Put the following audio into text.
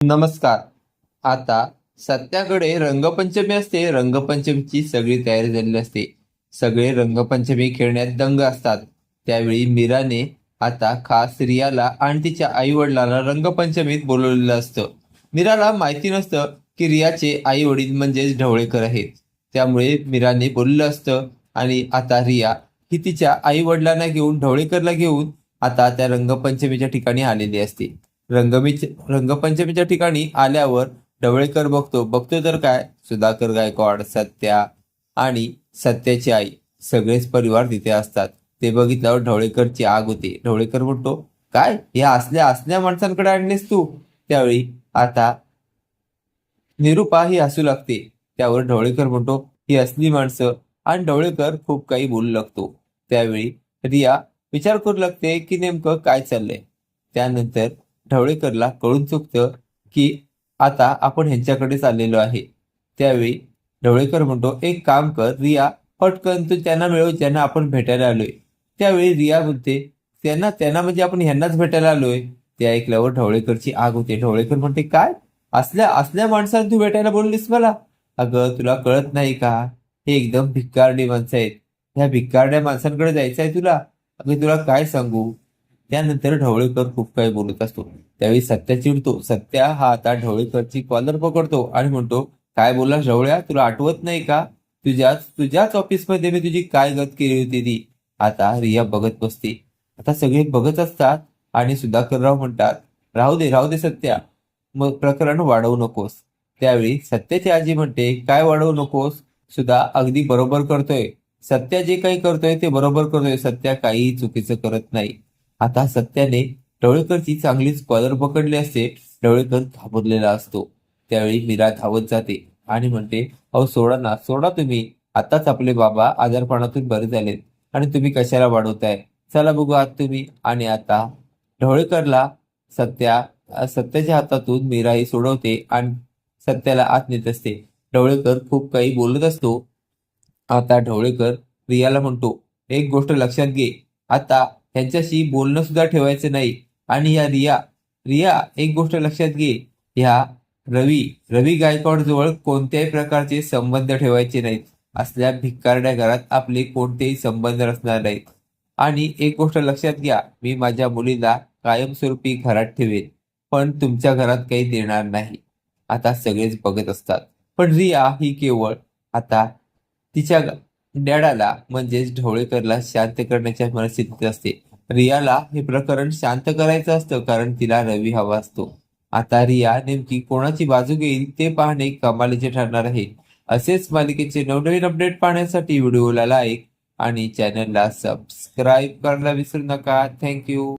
नमस्कार. आता सत्याकडे रंगपंचमी असते. रंगपंचमीची सगळी तयारी झालेली असते. सगळे रंगपंचमी खेळण्यात दंग असतात. त्यावेळी मीराने आता खास रियाला आणि तिच्या आई वडिलांना रंगपंचमीत बोलवलेलं असतं. मीराला माहिती नसतं की रियाचे आई वडील म्हणजेच ढवळेकर आहेत. त्यामुळे मीराने बोललं असतं आणि आता रिया ही तिच्या आई वडिलांना घेऊन ढवळेकरला घेऊन आता त्या रंगपंचमीच्या ठिकाणी आलेली असते. रंगमीच रंगपंचमीच्या ठिकाणी आल्यावर ढवळेकर बघतो बघतो तर काय? सुधाकर गायकवाड सत्या आणि सत्याची आई. सगळेच परिवार तिथे असतात. ते बघितल्यावर ढवळेकरची आग होते. ढवळेकर म्हणतो काय? या असल्या असल्या माणसांकडे आणलेस तू? त्यावेळी आता निरुपा ही हसू लागते. त्यावर ढवळेकर म्हणतो ही असली माणसं. आणि ढवळेकर खूप काही बोलू लागतो. त्यावेळी रिया विचार करू लागते की नेमकं काय चाललंय? त्यानंतर ढवळेकरला कळून चुकतं की आता आपण ह्यांच्याकडे चाललेलो आहे. त्यावेळी ढवळेकर म्हणतो एक काम कर रिया पटकन तू त्यांना मिळव ज्यांना आपण भेटायला आलोय. त्यावेळी रिया म्हणते त्यांना त्यांना म्हणजे आपण ह्यांनाच भेटायला आलोय. ते ऐकल्यावर ढवळेकरची आग होते. ढवळेकर म्हणते काय? असल्या असल्या माणसाने तू भेटायला बोललीस मला? अगं तुला कळत नाही का? हे एकदम भिक्कारडी माणसं आहेत. ह्या भिक्कारड्या माणसांकडे जायचं आहे तुला. अगं तुला काय सांगू? त्यानंतर ढवळेकर खूप काही बोलत असतो. त्यावेळी सत्या चिडतो. सत्या हा आता ढवळेकरची कॉलर पकडतो आणि म्हणतो काय बोलला ढवळ्या? तुला आठवत नाही का? तुझ्याच तुझ्याच ऑफिसमध्ये मी तुझी काय गत केली होती ती? आता रिया बघत बसते. आता सगळे बघत असतात आणि सुधाकरराव म्हणतात राहू दे राहू दे सत्या. मग प्रकरण वाढवू नकोस. त्यावेळी सत्याची आजी म्हणते काय वाढवू नकोस? सुद्धा अगदी बरोबर करतोय. सत्या जे काही करतोय ते बरोबर करतोय. सत्या काही चुकीचं करत नाही. आता सत्याने ढवळेकरची चांगलीच कॉलर पकडली असते डवळेकर घाबरलेला असतो. त्यावेळी मीरा धावत जाते आणि म्हणते अहो सोडा ना सोडा तुम्ही. आताच आपले बाबा आजारपणातून बरे झालेत आणि तुम्ही कशाला वाढवताय? चला बघू आत तुम्ही. आणि आता ढवळेकरला सत्या सत्याच्या हातातून मीरा ही सोडवते आणि सत्याला आत नेत असते. ढवळेकर खूप काही बोलत असतो. आता ढवळेकर रियाला म्हणतो एक गोष्ट लक्षात घे. आता ह्यांच्याशी बोलणं सुद्धा ठेवायचं नाही. आणि या रिया रिया एक गोष्ट लक्षात घे. ह्या रवी रवी गायकवाड जवळ कोणत्याही प्रकारचे संबंध ठेवायचे नाहीत. असल्या भिक्कारड्या घरात आपले कोणतेही संबंध असणार नाहीत. आणि एक गोष्ट लक्षात घ्या मी माझ्या मुलीला कायमस्वरूपी घरात ठेवेन पण तुमच्या घरात काही देणार नाही. आता सगळेच बघत असतात. पण रिया ही केवळ आता तिच्या डॅडाला म्हणजेच ढवळेकरला शांत करण्याच्या मनस्थितीत असते. रियाला हे प्रकरण शांत करायचं असतं कारण तिला रवी हवा असतो. आता रिया नेमकी कोणाची बाजू घेईल ते पाहणे कमालीचे ठरणार आहे. असेच मालिकेचे नवनवीन अपडेट पाहण्यासाठी व्हिडिओला लाईक आणि चॅनलला सबस्क्राईब करायला विसरू नका. थँक्यू.